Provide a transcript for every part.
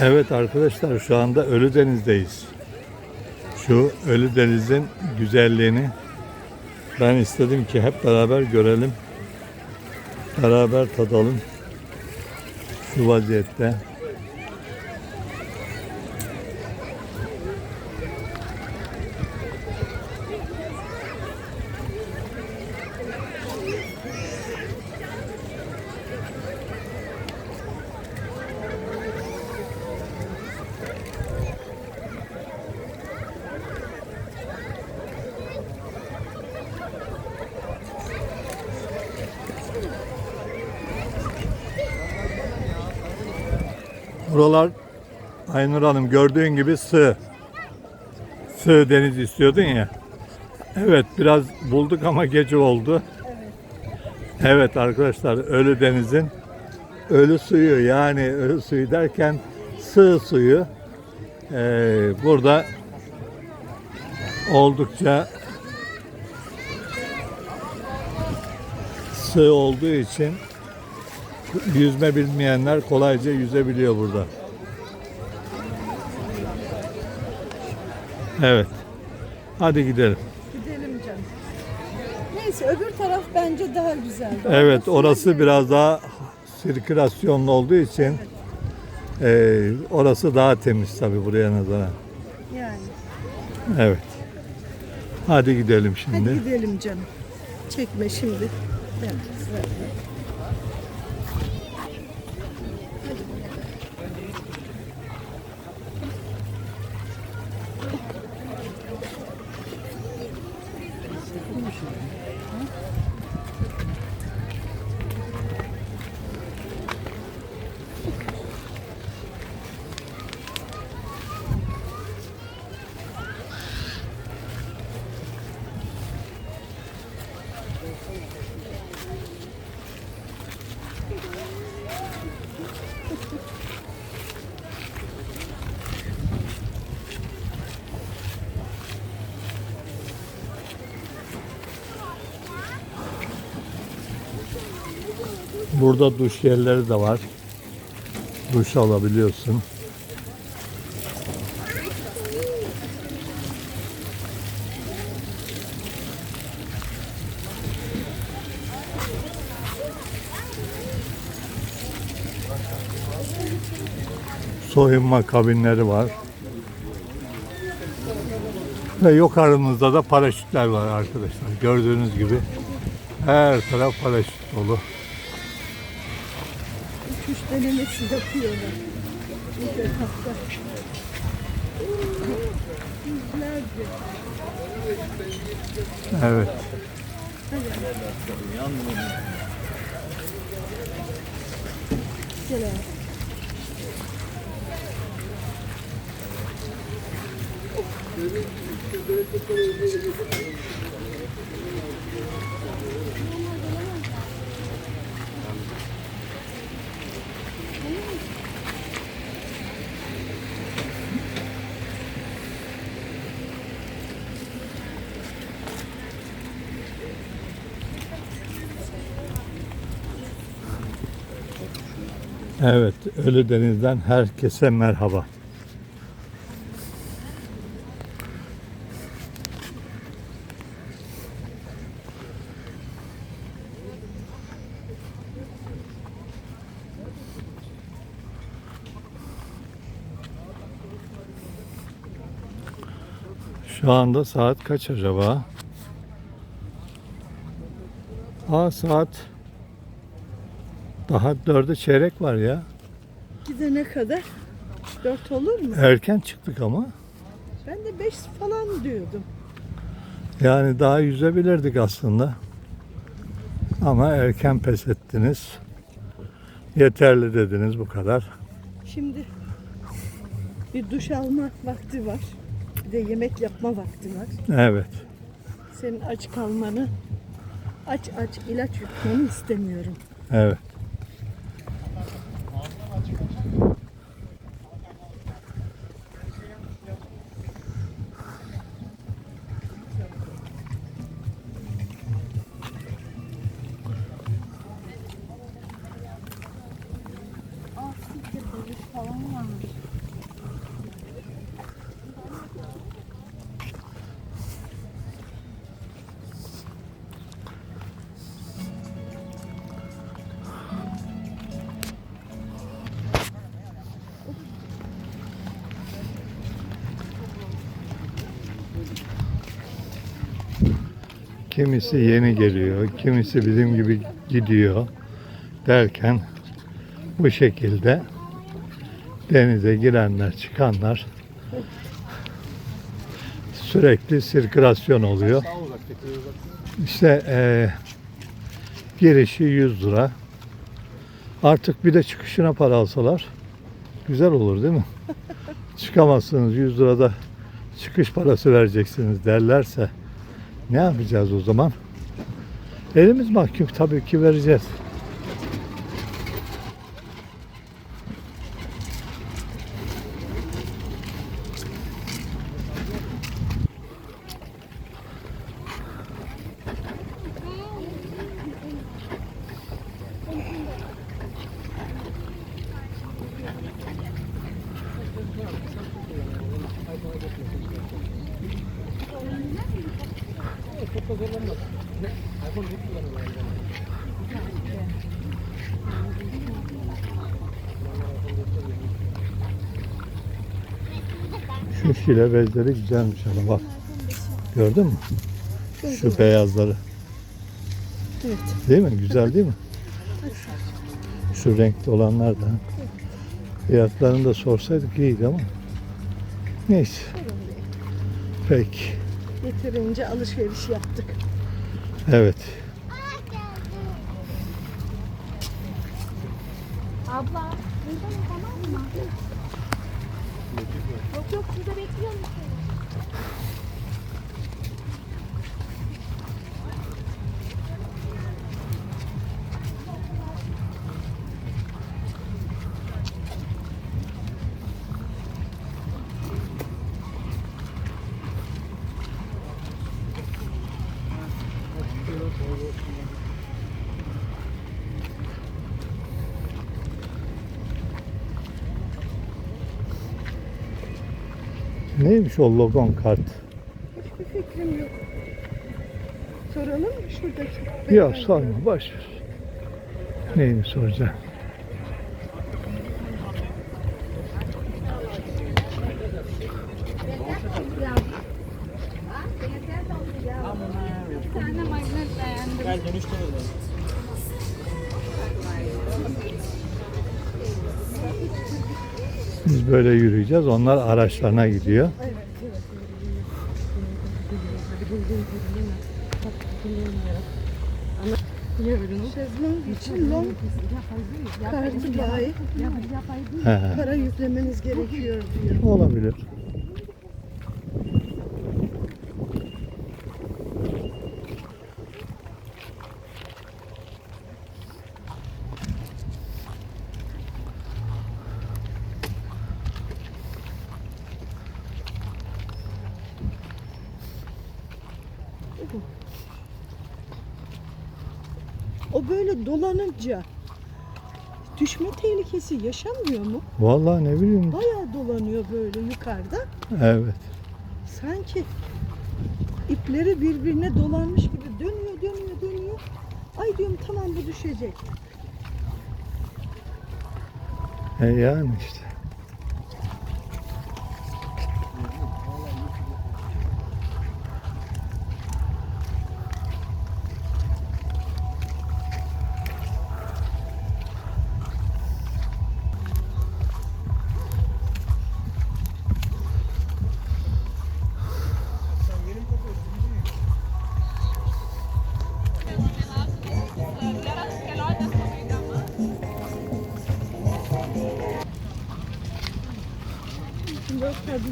Evet arkadaşlar şu anda Ölüdeniz'deyiz. Şu Ölüdeniz'in güzelliğini ben istedim ki hep beraber görelim. Beraber tadalım. Şu vaziyette. Buralar Aynur Hanım gördüğün gibi sığ. Sığ deniz istiyordun ya. Evet biraz bulduk ama gece oldu. Evet arkadaşlar Ölü Deniz'in ölü suyu yani ölü suyu derken sığ suyu ee, burada oldukça sığ olduğu için yüzme bilmeyenler kolayca yüzebiliyor burada. Evet. Hadi gidelim. Gidelim canım. Neyse öbür taraf bence daha güzel. Evet orası biraz daha sirkülasyonlu olduğu için eee, orası daha temiz tabi buraya nazaran. Yani. Evet. Hadi gidelim Hadi şimdi. gidelim canım. Çekme şimdi. Ben Burada duş yerleri de var. Duş alabiliyorsun. Soyunma kabinleri var. Ve yukarımızda da paraşütler var arkadaşlar. Gördüğünüz gibi her taraf paraşüt dolu. Uçuş denemesi yapıyorlar. Bu etapta. Yüzlerce. Evet. Gel abi. Evet, Ölü Deniz'den herkese merhaba. Şu anda saat kaç acaba? Aa saat daha dörde çeyrek var ya. Gidene kadar dört olur mu? Erken çıktık ama. Ben de beş falan diyordum. Yani daha yüzebilirdik aslında. Ama erken pes ettiniz. Yeterli dediniz bu kadar. Şimdi bir duş alma vakti var. Bir de yemek yapma vakti var. Evet. Senin aç kalmanı, aç aç ilaç yutmanı istemiyorum. Evet. Kimisi yeni geliyor, kimisi bizim gibi gidiyor derken bu şekilde denize girenler, çıkanlar sürekli sirkülasyon oluyor. İşte eee, girişi 100 lira. Artık bir de çıkışına para alsalar güzel olur değil mi? Çıkamazsınız 100 lirada çıkış parası vereceksiniz derlerse ne yapacağız o zaman? Elimiz mahkum tabii ki vereceğiz. Şu şile bezleri güzelmiş ama bak. Gördün mü? Şu beyazları. Evet. Değil mi? Güzel değil mi? Şu renkli olanlar da. Fiyatlarını da sorsaydık iyiydi ama. Neyse. Peki. Yeterince alışveriş yaptık. Evet. Abla, tamam mı? Yok yok, şurada bekliyorum Neymiş o logon kart? Hiçbir fikrim yok. Soralım mı şuradaki? Yok sorma boş ver. Neyini soracağım? Bir tane Biz böyle yürüyeceğiz. Onlar araçlarına gidiyor. İçin long kartı He, para yüklemeniz gerekiyor diyor. olabilir. O böyle dolanınca düşme tehlikesi yaşanmıyor mu? Vallahi ne bileyim. Bayağı dolanıyor böyle yukarıda. Evet. Sanki ipleri birbirine dolanmış gibi dönüyor, dönüyor, dönüyor. Ay diyorum tamam bu düşecek. E yani işte.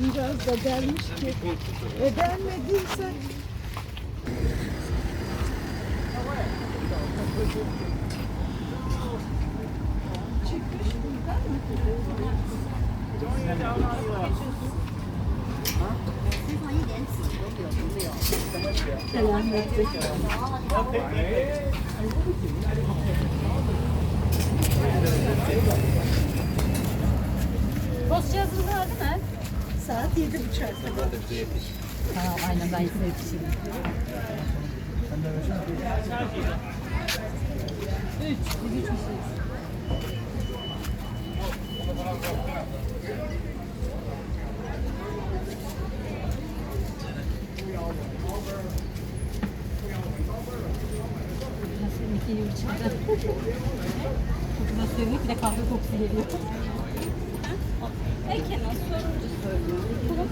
kadıncağız da dermiş ki e dermediyse çıkmış buradan Selametle. Selametle. Beğenmediyse yedi kadar. Tamam aynen ben size yetişirim. Üç, üç. Nasıl yıl içinde? Çok da serinlik bir de kahve kokusu geliyor. Peki nasıl sorunca söylüyorum.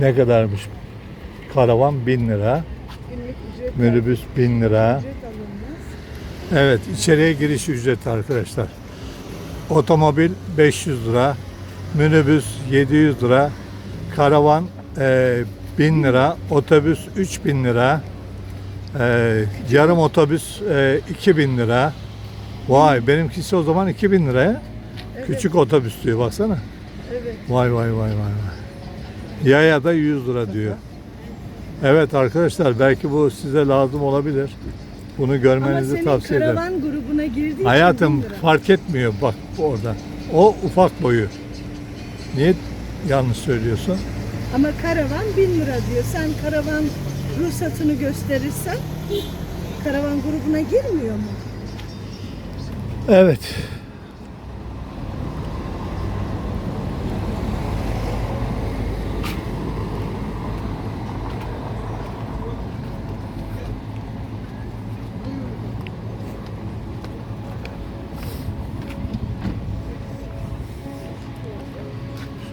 Ne kadarmış. Karavan 1000 lira. Minibüs 1000 lira. Evet içeriye giriş ücreti arkadaşlar. Otomobil 500 lira. Minibüs 700 lira. Karavan e, 1000 lira. Otobüs 3000 lira. E, yarım otobüs e, 2000 lira. Vay benimkisi o zaman 2000 liraya. Küçük otobüs diyor baksana. Evet. Vay vay vay vay vay. Yaya da 100 lira diyor. Evet arkadaşlar belki bu size lazım olabilir. Bunu Ama görmenizi senin tavsiye ederim. karavan grubuna girdiği için Hayatım bin lira. fark etmiyor bak orada. O ufak boyu. Niye yanlış söylüyorsun? Ama karavan bin lira diyor. Sen karavan ruhsatını gösterirsen karavan grubuna girmiyor mu? Evet.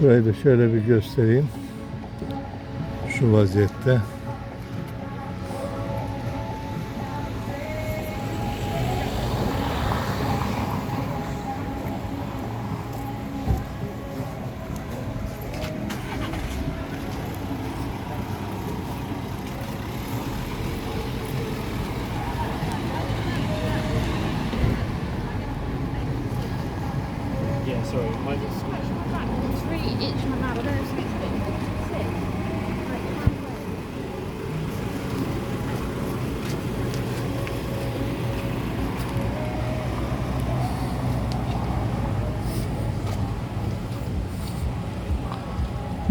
Şurayı da şöyle bir göstereyim. Şu vaziyette.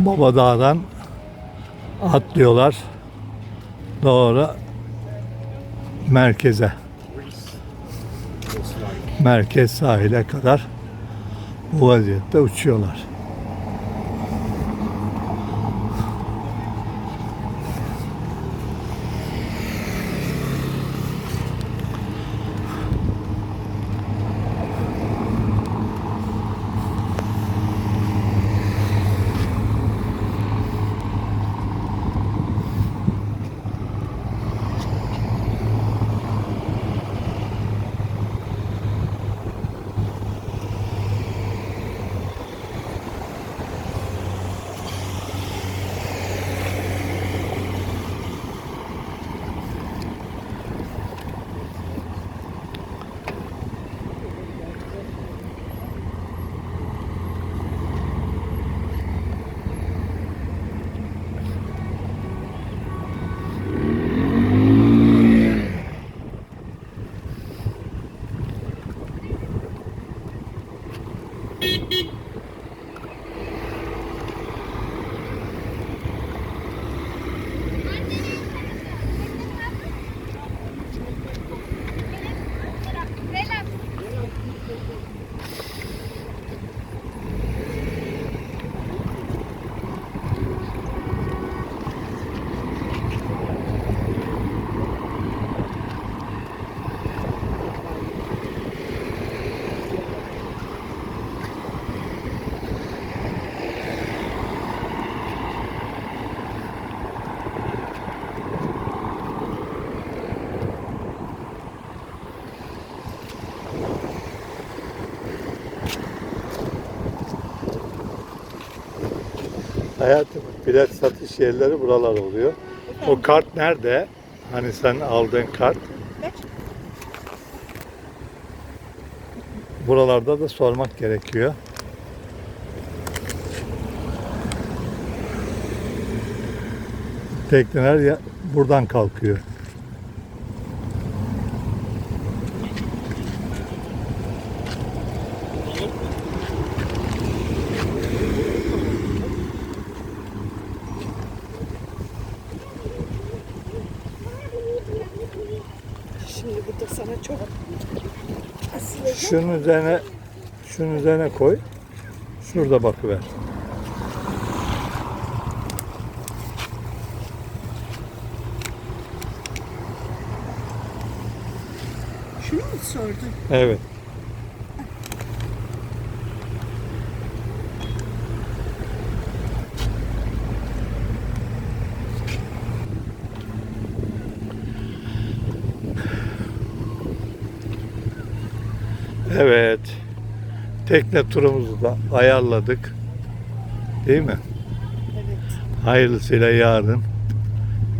Baba Dağ'dan atlıyorlar. Doğru merkeze. Merkez sahile kadar bu vaziyette uçuyorlar. Hayatım bilet satış yerleri buralar oluyor. O kart nerede? Hani sen aldığın kart. Buralarda da sormak gerekiyor. Tekneler ya buradan kalkıyor. Şimdi burada sana çok Şunun üzerine şunun üzerine koy. Şurada bakıver. şunu mu sordun? Evet. Evet. Tekne turumuzu da ayarladık. Değil mi? Evet. Hayırlısıyla yarın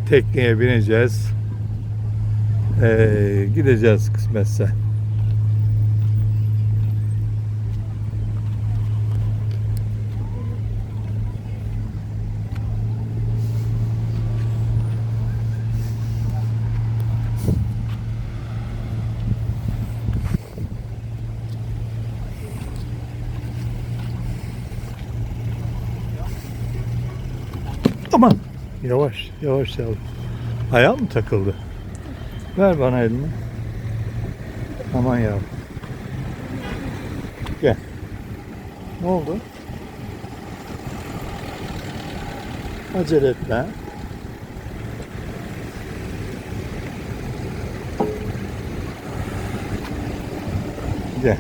tekneye bineceğiz. Ee, gideceğiz kısmetse. Aman yavaş yavaş yavaş. Ayağım mı takıldı? Ver bana elini. Aman yavrum. Gel. Ne oldu? Acele etme. Gel.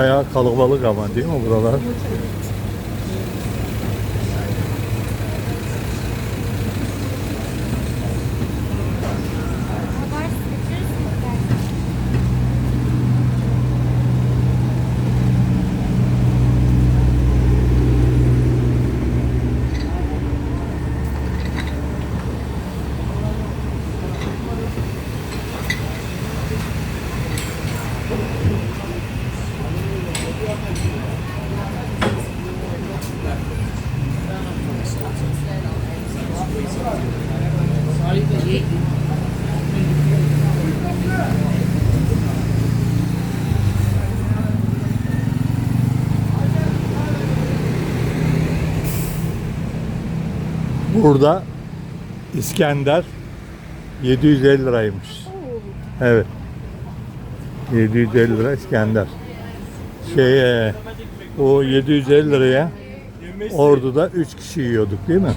Bayağı kalabalık ama değil mi buralar? Burada İskender 750 liraymış. Evet. 750 lira İskender. Şey, o 750 liraya Ordu'da 3 kişi yiyorduk değil mi?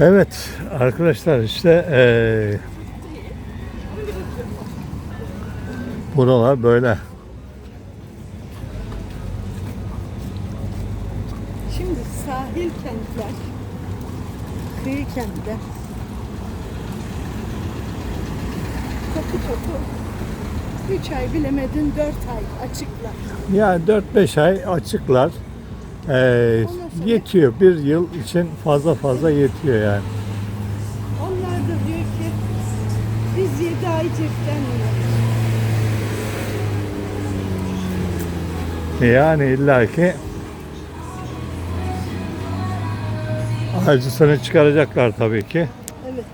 Evet arkadaşlar işte eee buralar böyle. Şimdi sahil kentler, kıyı kentler. Topu topu 3 ay bilemedin 4 ay açıklar. Yani 4-5 ay açıklar. Eee, yetiyor. Bir yıl için fazla fazla yetiyor yani. Onlar da diyor ki biz 7 ay cepten. Yani illaki acısını çıkaracaklar tabii ki. Evet.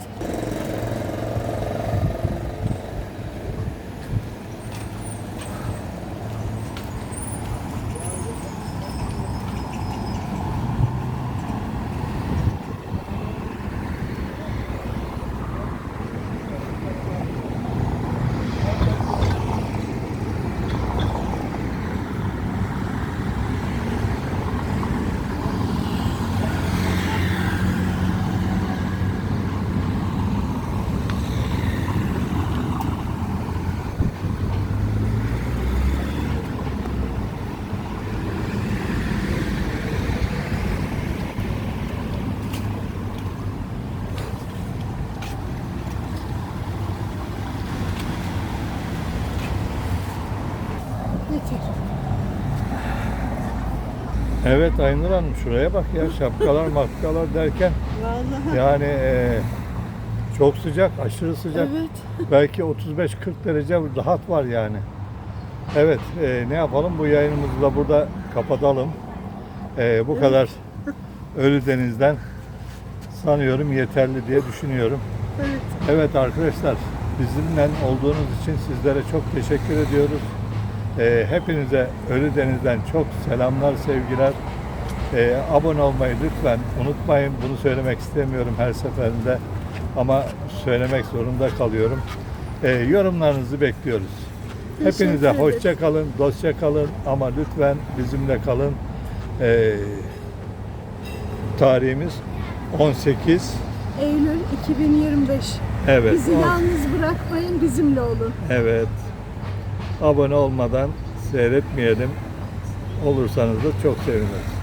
Yeter. Evet Aynur Hanım şuraya bak ya şapkalar mapkalar derken Vallahi. yani eee, çok sıcak aşırı sıcak. Evet. Belki 35-40 derece rahat var yani. Evet eee, ne yapalım bu yayınımızı da burada kapatalım. Eee, bu kadar Ölü Deniz'den sanıyorum yeterli diye düşünüyorum. Evet. Evet arkadaşlar bizimle olduğunuz için sizlere çok teşekkür ediyoruz. Ee, hepinize Ölü Deniz'den çok selamlar, sevgiler. Ee, abone olmayı lütfen unutmayın. Bunu söylemek istemiyorum her seferinde ama söylemek zorunda kalıyorum. Ee, yorumlarınızı bekliyoruz. Teşekkür Hepinize ederiz. hoşça kalın, dostça kalın ama lütfen bizimle kalın. Ee, tarihimiz 18 Eylül 2025. Evet. Bizi yalnız bırakmayın, bizimle olun. Evet. Abone olmadan seyretmeyelim. Olursanız da çok seviniriz.